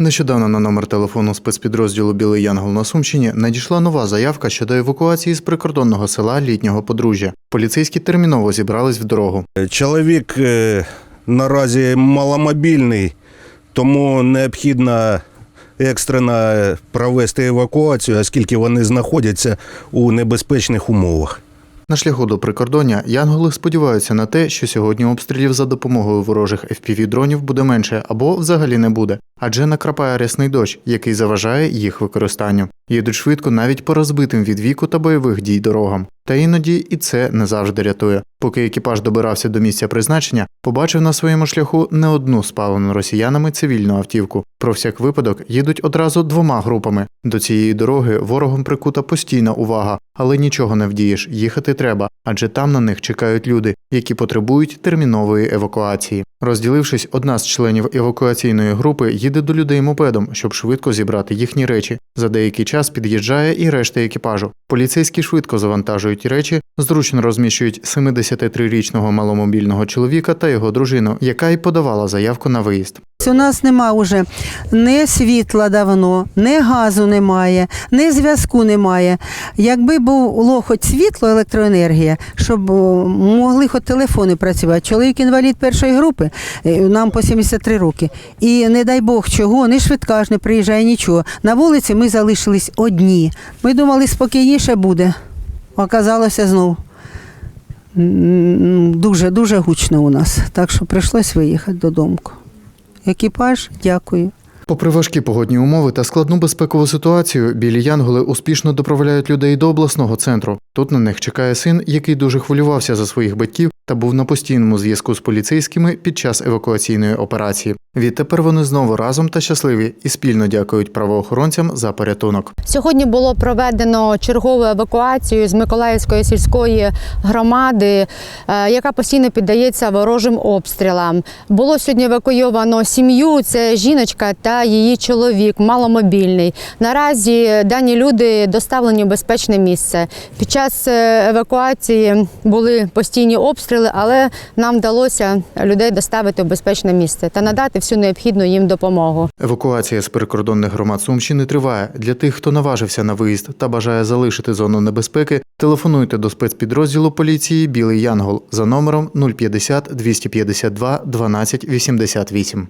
Нещодавно на номер телефону спецпідрозділу Білий Янгол на Сумщині надійшла нова заявка щодо евакуації з прикордонного села літнього подружжя. Поліцейські терміново зібрались в дорогу. Чоловік е, наразі маломобільний, тому необхідно екстрено провести евакуацію, оскільки вони знаходяться у небезпечних умовах. На шляху до прикордоння янголи сподіваються на те, що сьогодні обстрілів за допомогою ворожих FPV-дронів буде менше або взагалі не буде, адже накрапає рясний дощ, який заважає їх використанню. Їдуть швидко навіть по розбитим від віку та бойових дій дорогам. Та іноді і це не завжди рятує. Поки екіпаж добирався до місця призначення, побачив на своєму шляху не одну спалену росіянами цивільну автівку. Про всяк випадок їдуть одразу двома групами. До цієї дороги ворогом прикута постійна увага, але нічого не вдієш, їхати треба, адже там на них чекають люди, які потребують термінової евакуації. Розділившись, одна з членів евакуаційної групи їде до людей мопедом, щоб швидко зібрати їхні речі. За деякий час під'їжджає і решта екіпажу. Поліцейські швидко завантажують речі, зручно розміщують 73-річного маломобільного чоловіка та його дружину, яка й подавала заявку на виїзд. У нас нема вже ні світла давно, ні газу немає, ні зв'язку немає. Якби було хоч світло, електроенергія, щоб могли хоч телефони працювати. Чоловік інвалід першої групи, е, нам по 73 роки. І не дай Бог чого, ні швидка ж не приїжджає нічого. На вулиці ми залишились одні. Ми думали, спокійніше буде. Оказалося знову. Дуже дуже гучно у нас. Так що прийшлось виїхати додому. Екіпаж, дякую. Попри важкі погодні умови та складну безпекову ситуацію, білі янголи успішно доправляють людей до обласного центру. Тут на них чекає син, який дуже хвилювався за своїх батьків та був на постійному зв'язку з поліцейськими під час евакуаційної операції. Відтепер вони знову разом та щасливі і спільно дякують правоохоронцям за порятунок. Сьогодні було проведено чергову евакуацію з Миколаївської сільської громади, е, яка постійно піддається ворожим обстрілам. Було сьогодні евакуйовано сім'ю. Це жіночка та її чоловік, маломобільний. Наразі дані люди доставлені в безпечне місце. Під час е, евакуації були постійні обстріли, але нам вдалося людей доставити в безпечне місце та надати всю необхідну їм допомогу. Евакуація з прикордонних громад Сумщини триває. Для тих, хто наважився на виїзд та бажає залишити зону небезпеки, телефонуйте до спецпідрозділу поліції Білий Янгол за номером 050 252 12 88.